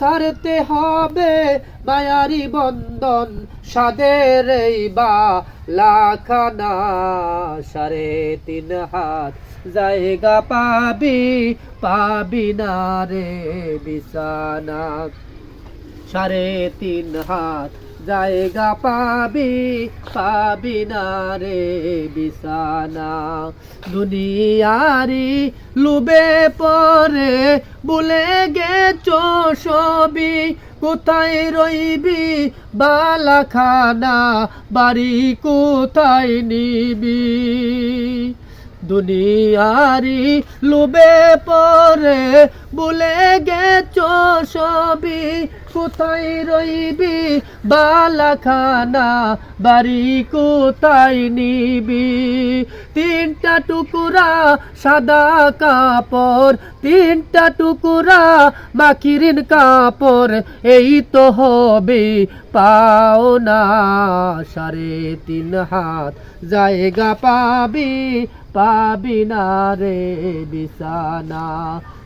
সারতে হবে মায়ারি বন্ধন, সাদের এই বা লাখানা সাড়ে তিন হাত জায়গা পাবি পাবি না রে বিছানা। সাড়ে তিন হাত জায়গা পাবি পাবি না রে বিছানা। দুনিয়ারি লুবে পরে বলে গেছো সবই, কোথায় রইবি বালাখানা, বাড়ি কোথায় নিবি? দুনিয়ারি লুবে পরে বলে গেছো সবই কোথায় রইবি? বালাখানা, বাড়ি কোথায় নিবি? তিনটা টুকুরা সাদা কাপড়, তিনটা টুকুরা মাকিরিন কাপড়, এই তো হবে পাও না সাড়ে তিন হাত জায়গা পাবি পাবি না রে বিছানা।